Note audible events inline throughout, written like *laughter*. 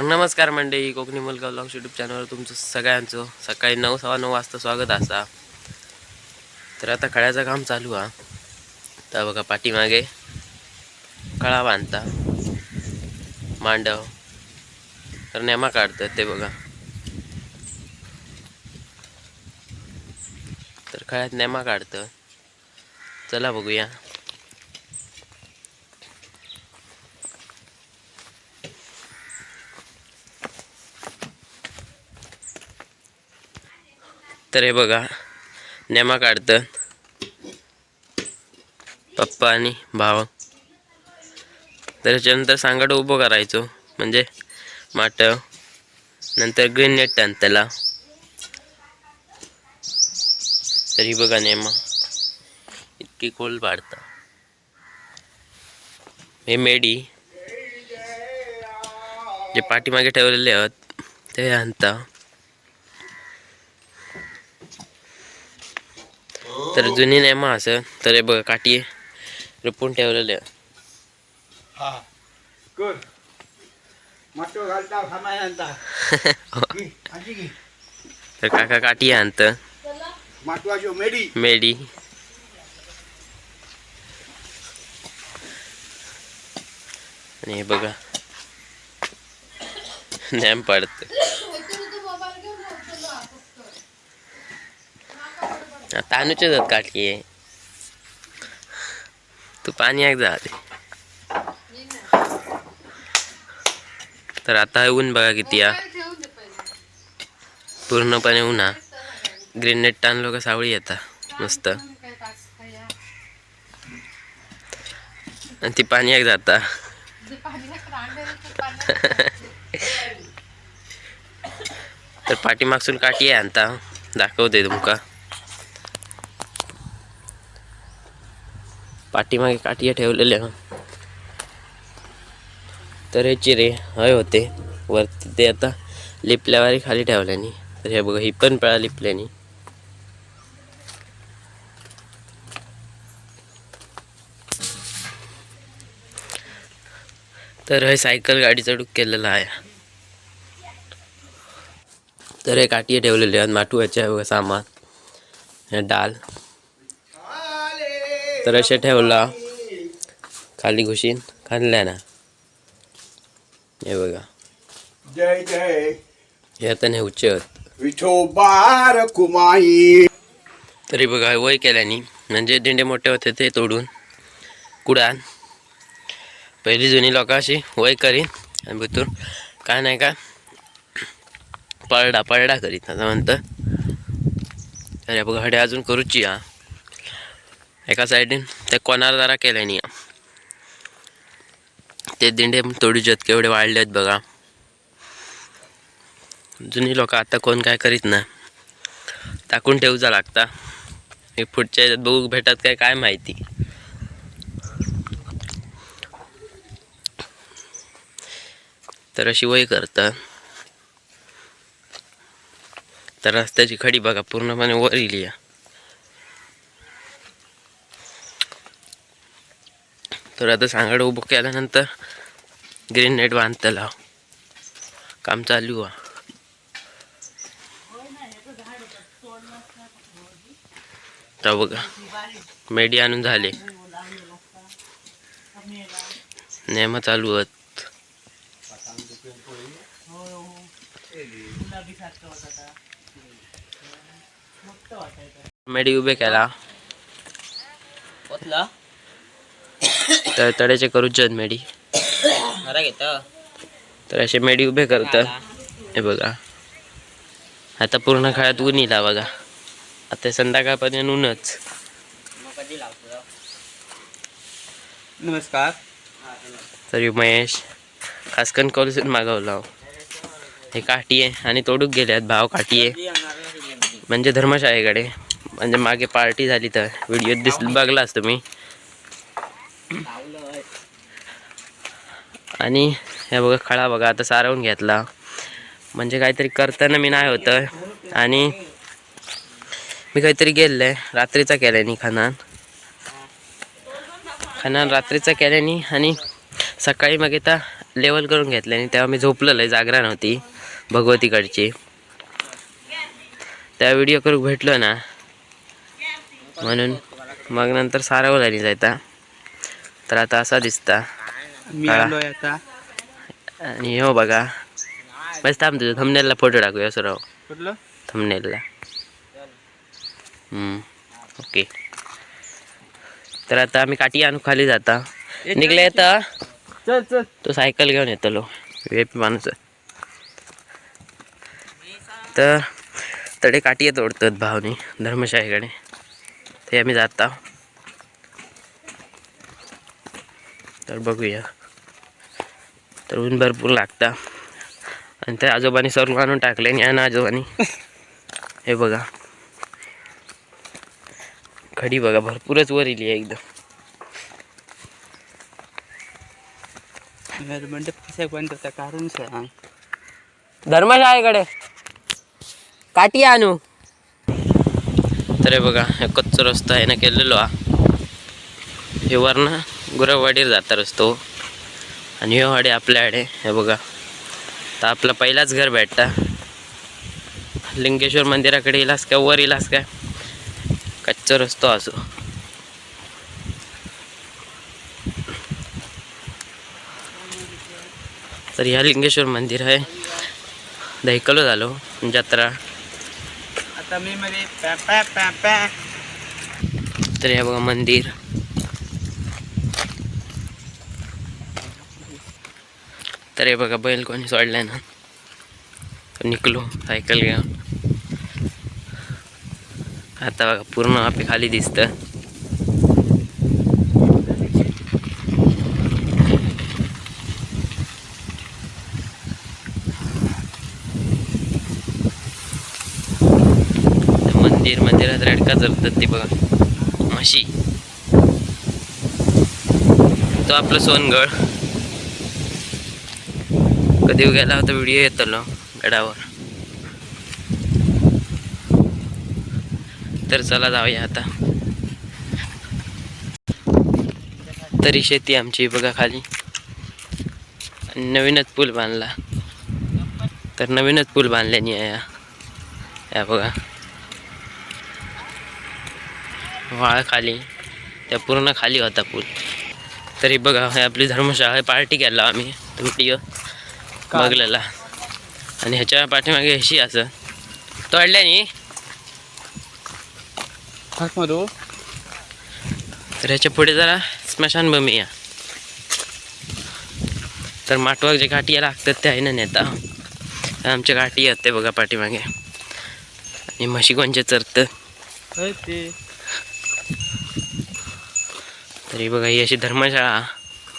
नमस्कार मंडळी कोकणी मुलगा ब्लॉग्स यूट्यूब चॅनलवर तुमचं सगळ्यांचं सकाळी नऊ सव्वा नऊ वाजता स्वागत असा. तर आता खळ्याचं काम चालू हा. तर बघा पाठीमागे कळा बांधता. मांडव. तर नेमा काढतात ते बघा. तर खळ्यात नेमा काढतं चला बघूया. तर हे बघा नेमा काढतं. पप्पा आणि भाव. तर त्याच्यानंतर सांगड उभं करायचो म्हणजे माट. नंतर ग्रीन नेट टान त्याला. तर ही बघा नेमा इतकी खोल पाडता. हे मेडी जे पाठीमागे ठेवलेले आहेत ते आणता. तर जुनी नेमा असं. तर हे बघा काठी रुपून ठेवलेले *laughs* तर काका काठी आणतं. मेडी. आणि हे बघा. *laughs* नॅम पडत. तानूचे जात काठी आहे. तू पाणी एक जा तर आता ऊन बघा किती या पूर्णपणे उन्हा ग्रीन नेट टाणलो का सावळी येता मस्त. आणि ती पाणी एक जाता. तर पाठीमागसून काठी आहे आणता दाखवते तुमका. पाठीमागे काठिया ठेवलेल्या तर हे चिरे हय होते. वरती ते आता लिपल्यावर खाली ठेवल्यानी. तर हे बघा ही पण पळा लिपल्यानी. तर हे सायकल गाडीचा डूक केलेला आहे. तर हे काठी ठेवलेले आहेत माटू आहे सामान. डाल. तर असे ठेवला. खाली घुशीन. खाल्ल्या ना. हे बघा. जय जय. हे आता आहेत विठोबार कुमाई. तरी बघा वय केल्यानी. म्हणजे दिंडे मोठे होते ते तोडून. कुडान. पहिली जुनी लोक अशी वय करीन. आणि भितून काय नाही का? पळडा पळडा करीत. असं म्हणतं. तर हे बघा हडे अजून करूची हा. एका साईडीन त्या कोणार जरा केले नी ते दिंडे तोडूच्यात केवढे वाढले आहेत बघा. जुनी लोक आता कोण काय करीत ना टाकून ठेवचा लागता हे पुढच्या याच्यात बघू भेटत काय काय माहिती. तर अशी वय करतात. तर रस्त्याची खडी बघा पूर्णपणे वर इली आहे. तर आता सांगाड उभं केल्यानंतर ग्रीन नेट बांधतला. काम चालू आहे. तर बघा मेडी आणून झाले. नेम चालू आहेत. मेडी उभे केला. तर तड्याचे करूच मेडी तर असे मेडी उभे करतात हे बघा. आता पूर्ण काळात ऊन येला बघा. आता संध्याकाळपर्यंत ऊनच. नमस्कार. तरी महेश खासकन कॉलेजून मागवला हे. काठी आहे आणि तोडूक गेल्यात भाव काठी आहे. म्हणजे धर्मशाळेकडे. म्हणजे मागे पार्टी झाली तर. व्हिडिओ दिस बघलाच तुम्ही. आणि हे बघा खळा बघा आता सारवून घेतला. म्हणजे काहीतरी करताना मी नाही होतं. आणि मी काहीतरी गेले रात्रीचा केल्यानी खानान. खानान रात्रीचा केल्यानी आणि सकाळी मग येता लेवल करून घेतल्याने आणि तेव्हा मी झोपलेलं आहे जागरण होती भगवतीकडची. त्या व्हिडिओ करून भेटलो ना. म्हणून मग नंतर सारावला जायता. तर आता असा दिसता. मी. आलोय आता. आणि हो बघा. बस थांब तुझं थंबनेलला फोटो टाकूया सराव. कुठलं? थंबनेलला ओके तर आता आम्ही काठी आणू खाली जाता. निघले येतं चल चल. तो सायकल घेऊन येतो लो. वेप माणूस तर तडे काठी तोडतात भावनी धर्मशाळेकडे ते आम्ही जाता. तर बघूया. तर ऊन भरपूर लागता. आणि त्या आजोबांनी सर्व आणून टाकले आणि या आजोबांनी. हे बघा. खडी बघा भरपूरच वर इली आहे एकदम. धर्मशाळेकडे काठी आणू. तर हे बघा हे कच्चा रस्ता आहे ना केलेलो हा. हे वरनं गुरवाडीर जाता रस्तो. आणि हे वाडे आपल्याकडे हे बघा. तर आपला पहिलाच घर भेटता. लिंगेश्वर मंदिराकडे इलास का वर इलास काय. कच्चा रस्तो असो. तर ह्या लिंगेश्वर मंदिर आहे. दहिकलो झालो जत्रा. आता मी मध्ये तर हे बघा मंदिर. तर हे बघा बैल कोणी सोडलाय ना. निकलो निघलो सायकल घेऊन. आता बघा पूर्ण आपली खाली दिसतं. मंदिर मंदिरात रेडका चरतात ते बघा. म्हशी. तो आपलं सोनगड. कधी गेला होता व्हिडिओ येतलो गडावर. तर चला जाऊया आता. तरी शेती आमची बघा खाली. आणि नवीनच पूल बांधला. तर नवीनच पूल बांधल्यानी या. या बघा. वाळ खाली. त्या पूर्ण खाली होता पूल. तरी बघा आपली धर्मशाळा पार्टी केला आम्ही. तो व्हिडिओ बघलेला. आणि ह्याच्या पाठीमागे अशी असं. तोडल्यानी मारू तर ह्याच्या पुढे जरा स्मशानभूमी या. तर माटवाक जे काठी लागतात ते आहे ना नेता. आमच्या काठी येते बघा पाठीमागे. आणि म्हशी कोणचे चरतं ते. तरी बघा ही अशी धर्मशाळा.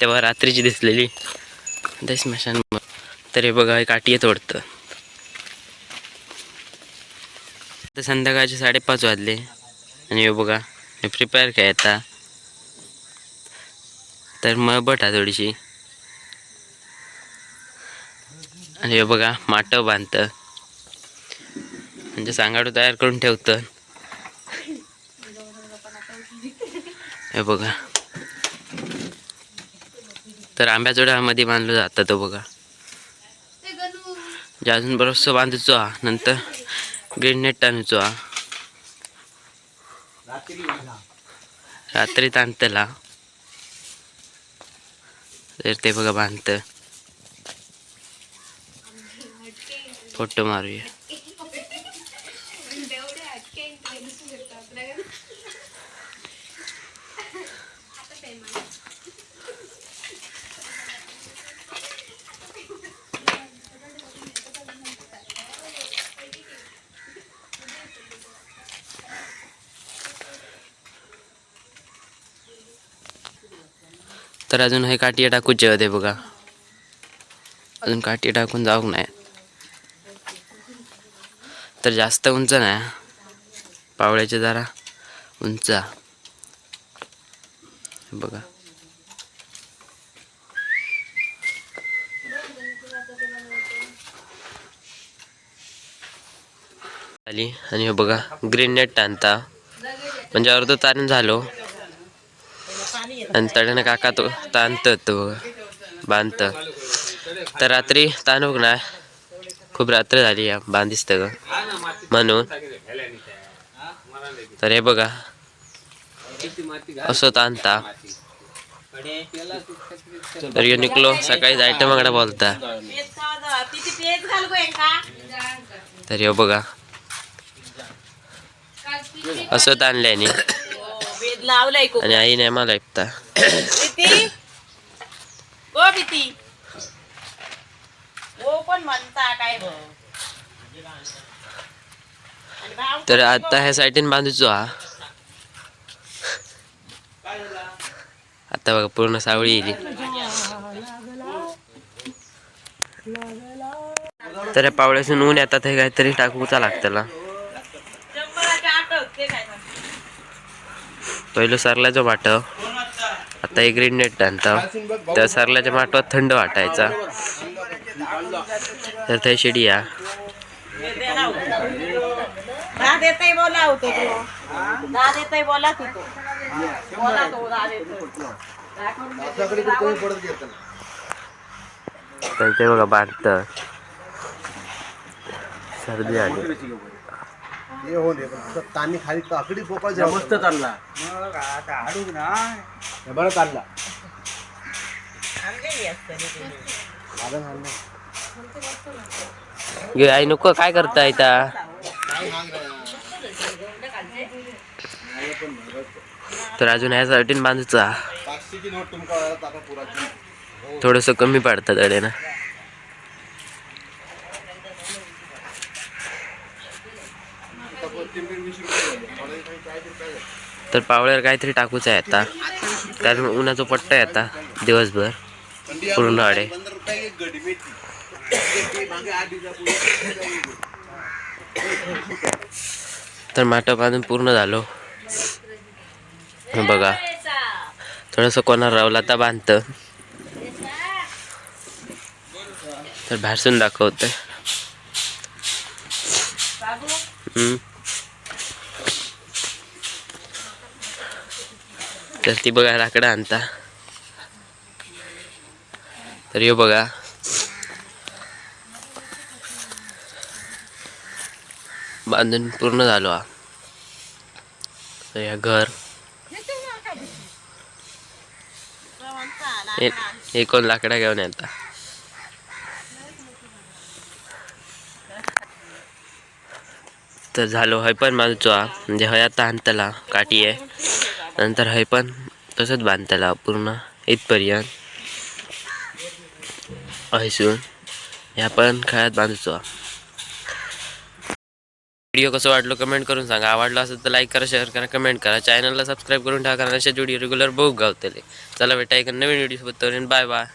तेव्हा रात्रीची दिसलेली. ते स्मशान तर हे बघा हे काठी तोडतं तर संध्याकाळचे साडेपाच वाजले. आणि हे बघा हे प्रिपेअर काय आता. तर मग बटा थोडीशी. आणि हे बघा माट बांधतं. म्हणजे सांगाडू तयार करून ठेवतं. हे बघा. तर आंब्याचोड्यामध्ये बांधलं जातं तो बघा. जे अजून बरंचसं बांधूचो हा नंतर ग्रीन नेट टाणूचो हा रात्री ताणतला तर ते बघा बांधतं फोटो मारूया तर अजून हे काठी टाकूचे होते बघा. अजून काठी टाकून जाऊ नाही. तर जास्त उंच नाही. पावळ्याचे जरा उंच. बघा. आली. आणि हे बघा ग्रीन नेट टाणता म्हणजे अर्ध तारण झालो. आणि तड्यानं काका तो ताणतात तो बघा तर रात्री ताणूक ना खूप रात्र झाली या बांधिस्त ग. म्हणून. तर हे बघा असो ताणता. तर यो निकलो सकाळी जायचं मागडा बोलता. तर यो बघा असं ताणल्याने वेद लावलाय को आणि आईने मला ऐकता गो भीती पण म्हणता काय आणि तर आता ह्या साईडीन बांधूचो हा. आता बघा पूर्ण सावळी येईल. तर पावळ्यासून ऊन येतात हे काहीतरी टाकूचा लागतला शंभराच्या आठ ते काय सांगते. पहिलं सरल्याचा वाटव आता एक ग्रीन नेट आणता. त्या सरल्याच्या माटवात थंड वाटायचा. तर थंय शेडी या. हे तो तू तो तो तर ते बघा बांधत. सर्दी आली. हे हो दे पण ताणी खाली काकडी पोकळ मस्त चालला मग आता हाडूक ना. बरं चालला. साधन आई नको काय करता इता तर अजून बांधूचा तुमका टाका पुराची. थोडस कमी पडतं तडे ना. तर पावळ्यावर काहीतरी टाकूच आहे आता. कारण उन्हाचा पट्टा आहे आता दिवसभर. पूर्ण आडे. तर माठ बांधून पूर्ण झालो. बघा. थोडंसं कोणा रावला तर बांधतं. तर बाहेरसून दाखवतंय. तर ती बघा लाकडं आणता. तर यो बघा. बांधून पूर्ण झालो हा. तर या घर. हे- कोण लाकडा घेऊन येता? तर झालो हय पण बांधचो हा म्हणजे हया आता काठी आहे. नंतर हय पण तसंच बांधतला पूर्ण इथपर्यंत. हयसून ह्या पण खळ्यात बांधूचो व्हिडिओ कसं वाटलो कमेंट करून सांगा. आवडला असेल तर लाईक करा शेअर करा कमेंट करा. चॅनलला सबस्क्राईब करून टाका अशा व्हिडिओ रेग्युलर बघू गावतले. चला भेटा एक नवीन व्हिडिओ सोबत. Bye bye